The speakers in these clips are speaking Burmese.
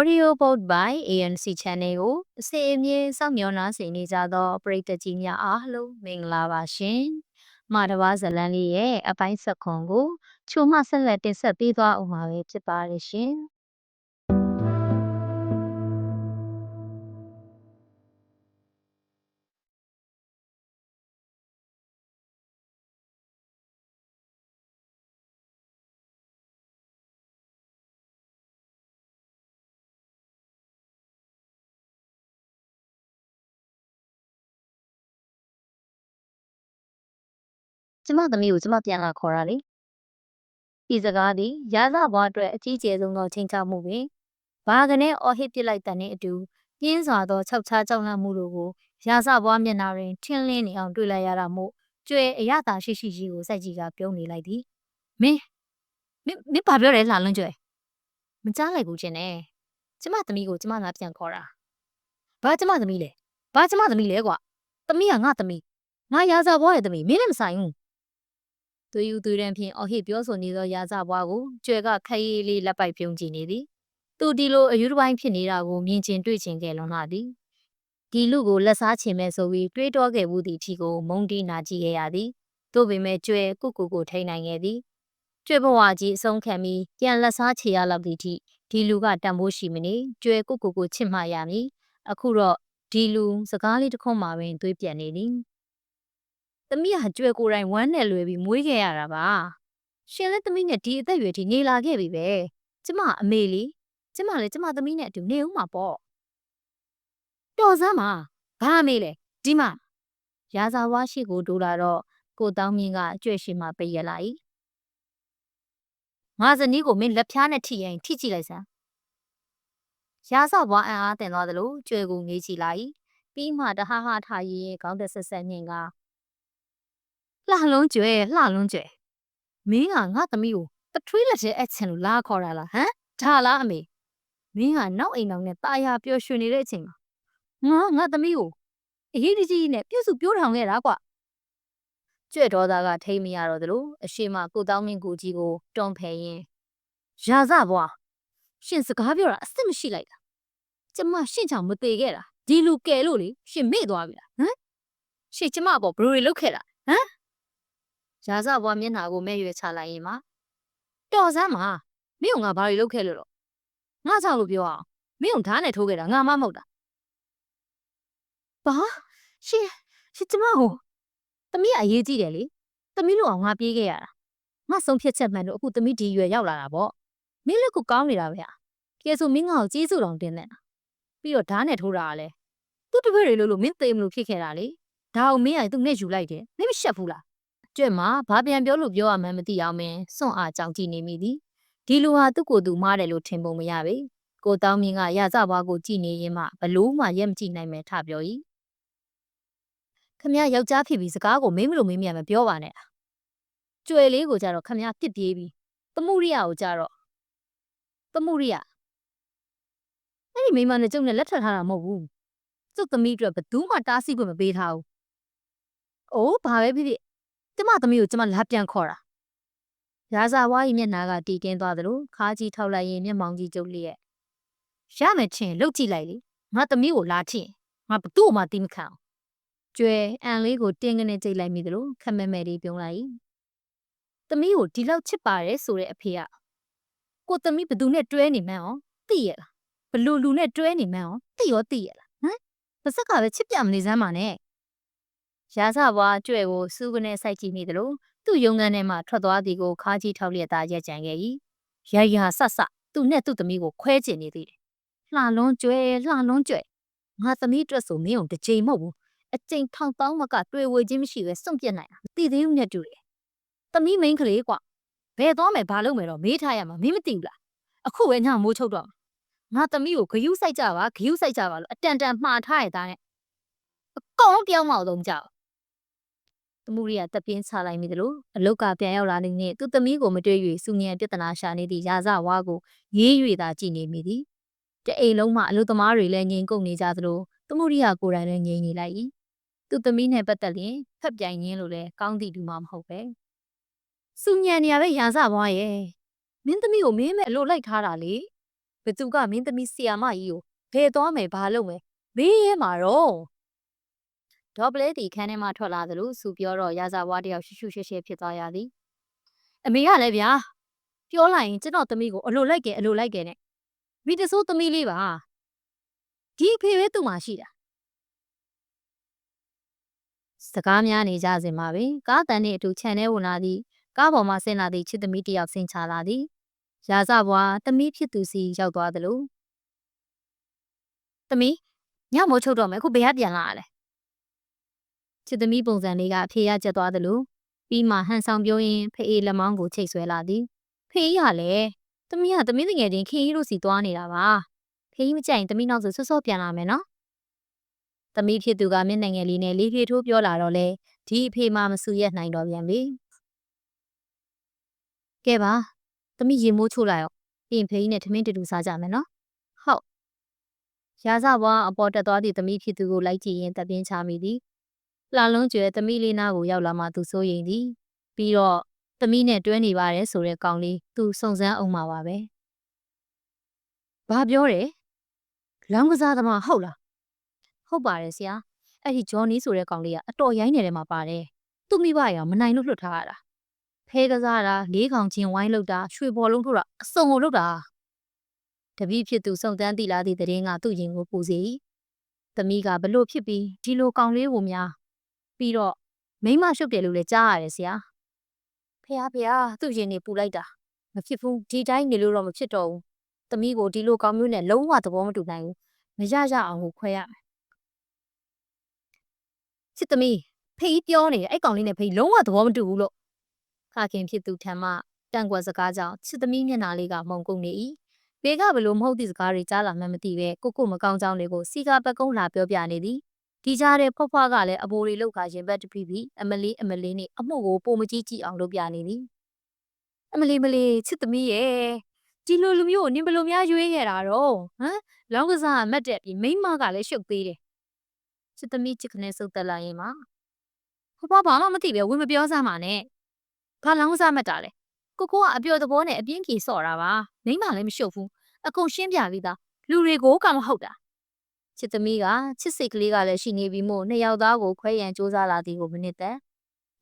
Audio Boat by ANC Channel ကိုအစီအမြဲစောင့်မျှော်နှားဆင်နေကြသောပရိသတ်ကြီးများအားလုံးမင်္ဂလာပါရှင်။မာတဘာဇလန်လေးရဲ့အပိုင်းဆက်ခွန်ကိုချိုမှဆက်လက်တင်ဆက်ပေးသွားအောင်ပါပဲဖြစ်ပါတယ်ရှင်။ ကျမသမီးကိုကျမပြန်လာခေါ်တာလေဒီစကားသည်ရာဇဘွားအတွက်အကြီးကျယ်ဆုံးသောချိန်ချမှုပင်ဘာကနေအော်ဟစ်ပစ်လိုက်တဲ့နှင့်အတူပြင်းစွာသောခြောက်ခြားကြောက်လန့်မှုတို့ကိုရာဇဘွားမျက်နှာတွင်ထင်းလင်းနေအောင်တွေ့လိုက်ရတာမို့ကျွဲအရသာရှိရှိကြီးကိုစိုက်ကြည့်ကပြုံးနေလိုက်သည်မင်းမင်းမင်းဘာပြောလဲလှလွန်းကျွဲမကြားလိုက်ဘူးချင်းနဲ့ကျမသမီးကိုကျမသာပြန်ခေါ်တာဘာကျမသမီးလဲဘာကျမသမီးလဲကွာသမီးကငါသမီးငါရာဇဘွားရဲ့သမီးမင်းလည်းမဆိုင်ဘူး သွေးယူသွေးတန်းဖြင့်အော်ဟစ်ပြောဆိုနေသောရာဇဘွားကိုကျွဲကခရီးလေးလက်ပိုက်ပြုံးကြည့်နေသည်သူဒီလိုအယူတစ်ပိုင်းဖြစ်နေတာကိုမြင်ကျင်တွေ့ကျင်ခဲ့လွန်လာသည်ဒီလူကိုလက်စားချင်မဲ့ဆိုပြီးတွေးတောခဲ့မှုသည့်အထိကိုမုံတီးနာကြည့်ခဲ့ရသည်သို့ပေမဲ့ကျွဲကုတ်ကုတ်ကိုထိန်နိုင်ခဲ့သည်ကျွဲဘဝကြီးအဆုံးခံပြီးပြန်လက်စားချေရလောက်သည့်အထိဒီလူကတန်ဖိုးရှိမနေကျွဲကုတ်ကုတ်ကိုချစ်မှရမည်အခုတော့ဒီလူစကားလေးတစ်ခွန်းမှာပင်သွေးပြတ်နေသည် သမီးကကြွယ်ကိုယ်တိုင်ဝမ်းနဲ့လွယ်ပြီးမွေးခဲ့ရတာပါရှင်လည်းသမီးနဲ့ဒီအသက်အရွယ်ထိနေလာခဲ့ပြီပဲကျမအမေလေးကျမလည်းကျမသမီးနဲ့အတူနေဦးမှာပေါ့တော်စမ်းပါဘာအမေလဲဒီမှာရာဇဝါရှိကိုဒိုးလာတော့ကိုတောင်းမြင့်ကအကျွဲ့ရှိမှပိတ်ရလာ၏ငါဇနီးကိုမင်းလက်ဖြားနဲ့ထိရင်ထိကြည့်လိုက်စမ်းရာဇဘွားအံ့အားတင်သွားသလိုကျွဲကိုငေးကြည့်လိုက်ပြီးမှတဟဟထားရည်ခေါင်းသက်ဆက်ဆက်ညင်က လှလုံးကျွဲလှလုံးကျွဲမင်းကငါသမီးကိုတထွေးလက်ထဲအပ်ချင်လို့လာခေါ်တာလားဟမ်ဒါလားအမေမင်းကနောက်အိမ်တော်နဲ့ตาရပျော်ရွှင်နေတဲ့အချိန်မှာငါငါသမီးကိုအရေးတကြီးနဲ့ပြုတ်စုပြိုးထောင်ခဲ့တာကွကြွဲ့တော်သားကထိမရတော့သလိုအရှိမကိုတောင်းမင်းကိုကြီးကိုတွန်းဖယ်ရင်ရာဇဘွားရှင်စကားပြောတာအစ်စ်မရှိလိုက်တာကျမရှင့်ချောင်မသေးခဲ့တာဒီလူကယ်လို့လေရှင်မေ့သွားပြီလားဟမ်ရှင်ကျမအပေါ်ဘယ်လိုတွေလုပ်ခဲ့တာဟမ် ရာဇဘွားမျက်နှာကိုမဲ့ရွယ်ချလိုက်ရင်မတော်စမ်းပါမင်းကငါဘာတွေလုပ်ခဲ့လို့တော့ငါကြောက်လို့ပြောအောင်မင်းကဓာတ်နဲ့ထိုးခဲ့တာငါမှမဟုတ်တာဘာရှင်ရှင်ကျမဟိုသမီးကအရေးကြီးတယ်လေသမီးလို့အောင်ငါပြေးခဲ့ရတာငါဆုံးဖြတ်ချက်မှန်လို့အခုသမီးဒီရွယ်ရောက်လာတာပေါ့မင်းလည်းခုကောင်းနေတာပဲဟာကဲဆိုမင်းငါ့ကိုကျေးဇူးတော်တင်နေတာပြီးတော့ဓာတ်နဲ့ထိုးတာကလည်းသူ့တပည့်တွေလို့လို့မင်းသိမလို့ဖြစ်ခဲ့တာလေဒါအောင်မင်းကသူ့နဲ့ယူလိုက်တယ်မင်းမရှက်ဘူးလား ကျွဲ့မှာဘာပြန်ပြောလို့ပြောရမှန်းမသိအောင်မင်းစွန့်အားကြောင်ကြည့်နေမိသည်ဒီလူဟာသူ့ကိုယ်သူမားတယ်လို့ထင်ပုံမရပေကိုတောင်းမြင့်ကရစဘွားကိုကြည့်နေရင်မှဘလို့မှရက်မကြည့်နိုင်မယ်ထပြော၏ခမရယောက်ျားဖြစ်ပြီးစကားကိုမင်းမလို့မင်းမြန်မပြောပါနဲ့ကျွဲလေးကိုကြတော့ခမရပြစ်ပြေးပြီးသမှုရိယကိုကြတော့သမှုရိယအဲ့ဒီမိမနဲ့ကျုပ်နဲ့လက်ထပ်ထားတာမဟုတ်ဘူးကျုပ်သမီးအတွက်ဘယ်သူမှတားဆီးခွင့်မပေးထားဘူးအိုးဘာပဲဖြစ်ဖြစ် ကျမသမီးကိုကျမလာပြန်ခေါ်တာရာဇဝါးကြီးမျက်နှာကတီတင်းသွားသလိုခါကြီးထောက်လိုက်ရင်မျက်မှောင်ကြီးကျုပ်လျက်ရမယ်ချင်းလှုပ်ကြည့်လိုက်လေငါသမီးကိုလာထင်ငါဘသူ့မှတိမခံအောင်ကျွဲအန်လေးကိုတင်းကနေကြိတ်လိုက်မိသလိုခက်မဲမဲလေးပြုံးလိုက်သမီးကိုဒီလောက်ချစ်ပါတယ်ဆိုတဲ့အဖေကကိုသမီးဘသူနဲ့တွဲနေမှန်းအောင်သိရလားဘလူလူနဲ့တွဲနေမှန်းအောင်သိရောသိရလားဟမ်ပါစက်ကပဲချစ်ပြမနေစမ်းပါနဲ့ ရာဇဘွားကျွဲ့ကိုစူးကနေစိုက်ကြည့်မိသလိုသူ့ယုံငန်းထဲမှထွက်သွားသည်ကိုခါကြီးထောက်လျက်သားရက်ကြံခဲ့၏ရရဆတ်ဆတ်သူနဲ့သူ့သမီးကိုခွဲကျင်နေသေးတယ်လှလွန်းကျွဲလှလွန်းကျွဲငါသမီးအတွက်ဆိုမင်းတို့တစ်ချိန်မဟုတ်ဘူးအချိန်ထောင်တောင်းမကတွေ့ဝေခြင်းမရှိပဲစွန့်ပြစ်နိုင်တာမသိသေးဘူးနဲ့တူတယ်သမီးမိန်းကလေးကွဘယ်သွားမယ်ဘာလုပ်မယ်တော့မေးထားရမှာမင်းမသိဘူးလားအခုပဲညမိုးချုပ်တော့ငါသမီးကိုဂယုစိုက်ကြပါဂယုစိုက်ကြပါလို့အတန်တန်မှားထားရတာနဲ့အကောင်ပြောင်းမအောင်တော့ကြောက် သမုရိယတပ်ပြင်းချလိုက်မိသလိုအလုတ်ကပြန်ရောက်လာနေနှင့်သူ့သမီးကိုမတွေ့၍စုညံပြဿနာရှာနေသည့်ရာဇဝါကိုရေး၍သာကြည့်နေမိသည်တအိမ်လုံးမှအလုတ်သမားတွေလည်းငြိမ်ကုန်နေကြသလိုသမုရိယကိုယ်တိုင်လည်းငြိမ်နေလိုက်၏သူ့သမီးနဲ့ပတ်သက်ရင်ဖက်ပြိုင်ရင်းလို့လည်းကောင်းသည့်လူမှမဟုတ်ပဲစုညံနေရပဲရာဇဝါရဲ့မင်းသမီးကိုမင်းမဲ့အလုတ်လိုက်ထားတာလေဘသူကမင်းသမီးဆီယာမကြီးကိုဘယ်သွားမယ်ဘာလုပ်မယ်မေးရဲမှာတော့ ဒေါ်ပလဲတီခန်းထဲမှာထွက်လာသလိုစူပြောတော့ရာဇဝါတယောက်ရှုရှုရှဲရှဲဖြစ်သွားရသည်အမေကလည်းဗျာပြောလိုက်ရင်ကျွန်တော်သမီးကိုအလိုလိုက်ကဲအလိုလိုက်ကဲနဲ့မိတဆိုးသမီးလေးပါဒီအဖေပဲသူ့မှာရှိတာစကားများနေကြစဉ်မှာပဲကားတန်နဲ့အတူခြံထဲဝင်လာသည်ကားပေါ်မှာဆင်းလာသည့်ချစ်သမီးတစ်ယောက်ဆင်းချလာသည်ရာဇဘွားသမီးဖြစ်သူစီရောက်သွားသလိုသမီးညမိုးချုပ်တော့မယ်အခုဘယ်ကပြန်လာရလဲ ချစ်သမီးပုံစံလေးကအဖေရကျက်သွားသလိုပြီးမှဟန်ဆောင်ပြောရင်းဖေးလက်မောင်းကိုချိတ်ဆွဲလာသည်ဖေးရလည်းသမီးကသမီးတငယ်ချင်းခင်ကြီးတို့စီသွားနေတာပါဖေးမကြိုက်ရင်သမီးနောက်ဆိုဆွဆော့ပြန်လာမယ်နော်သမီးဖြစ်သူကမျက်နှာငယ်လေးနဲ့လေးပြေထိုးပြောလာတော့လေဒီအဖေမှမဆူရက်နိုင်တော့ပြန်ပြီကဲပါသမီးရေမိုးချိုးလိုက်အောင်ပြင်ဖေးနဲ့ထမင်းတူတူစားကြမယ်နော်ဟုတ်ရာဇဘွားအပေါ်တက်သွားသည့်သမီးဖြစ်သူကိုလိုက်ကြည့်ရင်တပင်းချမိသည် လှလုံးကျွဲသမီးလေးနားကိုရောက်လာမှသူစိုးရိမ်သည်ပြီးတော့သမီးနဲ့တွဲနေပါတယ်ဆိုတဲ့ကောင်လေးသူစုံစမ်းအောင်မှာပါပဲဘာပြောတယ်လောင်းကစားသမားဟုတ်လားဟုတ်ပါတယ်ဆရာအဲ့ဒီဂျော်နီဆိုတဲ့ကောင်လေးကအတော်ရိုင်းနေတယ်မှာပါတယ်သူ့မိဘရောမနိုင်လို့လွတ်ထားရတာဖဲကစားတာလေးကောင်ချင်းဝိုင်းလောက်တာရွှေဘော်လုံးထိုးတာအစုံကိုလုပ်တာတပည့်ဖြစ်သူစုံတန်းတိလာသည့်တရင်ကသူ့ရင်ကိုပူစီသမီးကဘလို့ဖြစ်ပြီးဒီလိုကောင်လေးကိုများ ပြီးတော့မိမရှုပ်တယ်လို့လည်းကြားရတယ်ဆရာဖះဖះသူ့ရင်နေပူလိုက်တာမဖြစ်ဘူးဒီတိုင်းနေလို့တော့မဖြစ်တော့ဘူးသမီးကိုဒီလိုကောင်မျိုးနဲ့လုံးဝသဘောမတူနိုင်ဘူးမရရအောင်ကိုခွဲရမယ်ချစ်သမီးဖေးပြောနေတယ်အဲ့ကောင်လေးနဲ့ဖေးလုံးဝသဘောမတူဘူးလို့ခခင်ဖြစ်သူထံမှတန်ကွက်စကားကြောင့်ချစ်သမီးမျက်နှာလေးကမှုန်ကုန်နေ၏ဘေကဘလို့မဟုတ်သည့်စကားတွေကြားလာမှမသိပဲကိုကိုမကောင်းကြောင်းတွေကိုစီကာပကုံးလာပြောပြနေသည် ဒီကြားတဲ့ဖွားဖွားကလည်းအဘိုးတွေလောက်ခါရင်ဘတ်တပိပြီးအမလီအမလီနဲ့အမှုကိုပုံမကြီးကြည့်အောင်လုပ်ပြနေသည်အမလီမလီချစ်သမီးရဲ့ဒီလိုလူမျိုးကိုနင်ဘယ်လိုများရွေးခဲ့တာတော့ဟမ်လောင်းကစားမတ်တက်ပြီးမိမကလည်းရှုပ်သေးတယ်ချစ်သမီးချစ်ခနဲ့စုပ်တက်လာရင်မှာဖွားဖွားဘာမှမသိပဲဝင်မပြောစမ်းပါနဲ့ဘာလောင်းကစားမတ်တာလဲကိုကိုကအပျော်သဘောနဲ့အပြင်းကြီးစော့တာပါမိမလည်းမရှုပ်ဘူးအကုန်ရှင်းပြပြီးသားလူတွေကိုကမဟုတ်တာ ချစ်သမီးကချစ်စိတ်ကလေးကလည်းရှိနေပြီမို့နှစ်ယောက်သားကိုခွဲရန်စူးစမ်းလာသည်ကိုမနစ်သက်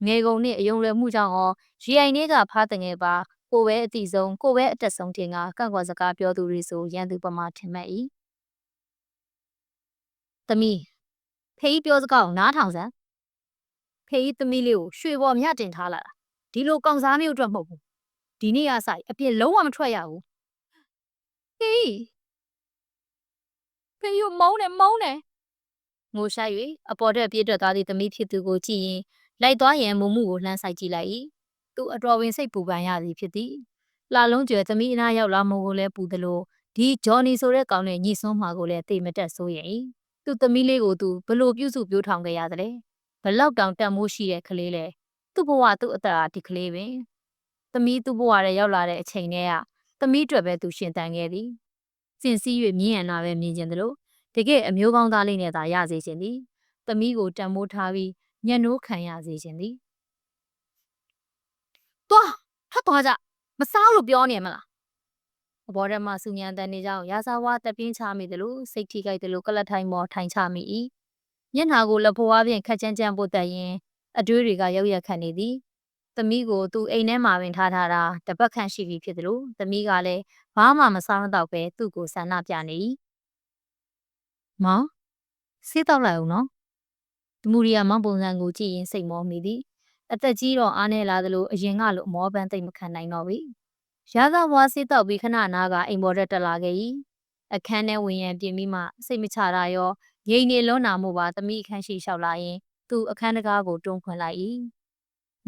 ငယ်ကုန်နှင့်အယုံလွယ်မှုကြောင့်ရောရီအိုင်လေးကဖားတငယ်ပါကိုပဲအတိဆုံးကိုပဲအတက်ဆုံးတင်ကကန့်ကွက်စကားပြောသူတွေဆိုရန်သူပမာထင်မှတ်၏သမီးဖေးပြောစကားကိုနားထောင်စမ်းဖေးသမီးလေးကိုရွှေပေါ်မြတင်ထားလာတာဒီလိုကောင်စားမျိုးအတွက်မဟုတ်ဘူးဒီနေ့ကဆိုင်အပြစ်လုံးဝမထွက်ရဘူးဟေး ဖေးရမုန်းတယ်မုန်းတယ်ငိုဆိုင်၍အပေါ်တက်ပြေးထွက်သွားသည့်သမီးဖြစ်သူကိုကြည့်ရင်လိုက်သွားရန်မုံမှုကိုလှမ်းဆိုင်ကြည့်လိုက်၏သူအတော်ဝင်စိတ်ပူပန်ရသည်ဖြစ်သည်လှလုံးကျွယ်သမီးအနားရောက်လာမှုကိုလည်းပူသလိုဒီဂျော်နီဆိုတဲ့ကောင်နဲ့ညှိစွန်းမှာကိုလည်းတိတ်မတက်ဆိုးရင်၏သူသမီးလေးကိုသူဘလို့ပြုစုပြောထောင်ခဲ့ရသလဲဘလောက်တောင်တန်မိုးရှိတဲ့ကလေးလဲသူ့ဘဝသူ့အသက်အားဒီကလေးပင်သမီးသူ့ဘဝထဲရောက်လာတဲ့အချိန်တည်းကသမီးအတွက်ပဲသူရှင်တန်ခဲ့သည် စင်စည်း၍မြင်ရနာပဲမြင်ကျင်သလိုတကယ်အမျိုးကောင်းသားလေးနဲ့သာရစေခြင်းသည်သမီးကိုတန်မိုးထားပြီးညှဉ်းနှိုးခံရစေခြင်းသည်သွားထပ်သွားကြမစားလို့ပြောနေမလားအဘော်ထဲမှာစူညံတန်နေကြောင်းရာဇဝါတပင်းချမိတယ်လို့စိတ်ထိခိုက်တယ်လို့ကလတ်ထိုင်မော်ထိုင်ချမိ၏မျက်နှာကိုလက်ဖွားဖြင့်ခက်ချမ်းချမ်းပို့တက်ရင်အတွေးတွေကရောက်ရက်ခတ်နေသည် သမီးကိုသူအိမ်ထဲမှာပင်ထားထားတာတပတ်ခန့်ရှိပြီဖြစ်တယ်လို့သမီးကလည်းဘာမှမစားမတော့ပဲသူ့ကိုဆန္ဒပြနေ၏မောင်ဆေးတော့လိုက်အောင်နော်ဒမူရီယာမောင်ပုံစံကိုကြည့်ရင်စိတ်မောမိသည်အသက်ကြီးတော့အားနေလာသလိုအရင်ကလိုအမောပန်းသိမ့်မခံနိုင်တော့ပြီရာဇဘွားဆေးတော့ပြီးခဏနာကအိမ်ပေါ်တက်လာခဲ့၏အခန်းထဲဝင်ရန်ပြင်ပြီးမှစိတ်မချတာရောငိမ့်နေလွန်းနာမှုပါသမီးအခန်းရှိလျှောက်လာရင်သူအခန်းတကားကိုတွန်းခွင်လိုက်၏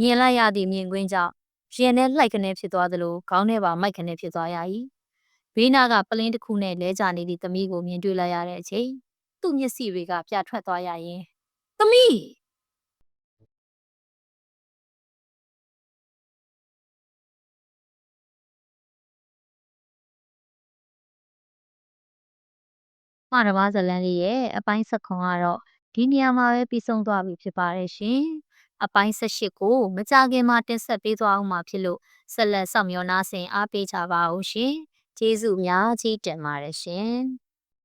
မြင်လိုက်ရသည့်မြင်ကွင်းကြောင့်ရင်ထဲလှိုက်ကနေဖြစ်သွားသလိုခေါင်းထဲပါမိုက်ကနေဖြစ်သွားရ၏ဘေးနာကပလင်းတစ်ခုနဲ့လဲကျနေသည့်သမီးကိုမြင်တွေ့လိုက်ရတဲ့အချိန်သူ့မျက်စိတွေကပြထွက်သွားရရင်သမီးမှာတဘာဇလန်လေးရဲ့အပိုင်းဆက်ခွန်ကတော့ဒီနေရာမှာပဲပြီးဆုံးသွားပြီဖြစ်ပါတယ်ရှင်။ အပိုင်းဆက်ရှစ်ကိုမကြခင်မှာတင်ဆက်ပေးသွားအောင်မှာဖြစ်လို့ဆက်လက်ဆောင်မျှော်နာဆင်အားပေးကြပါဦးရှင်။ကျေးဇူးအများကြီးတင်ပါတယ်ရှင်။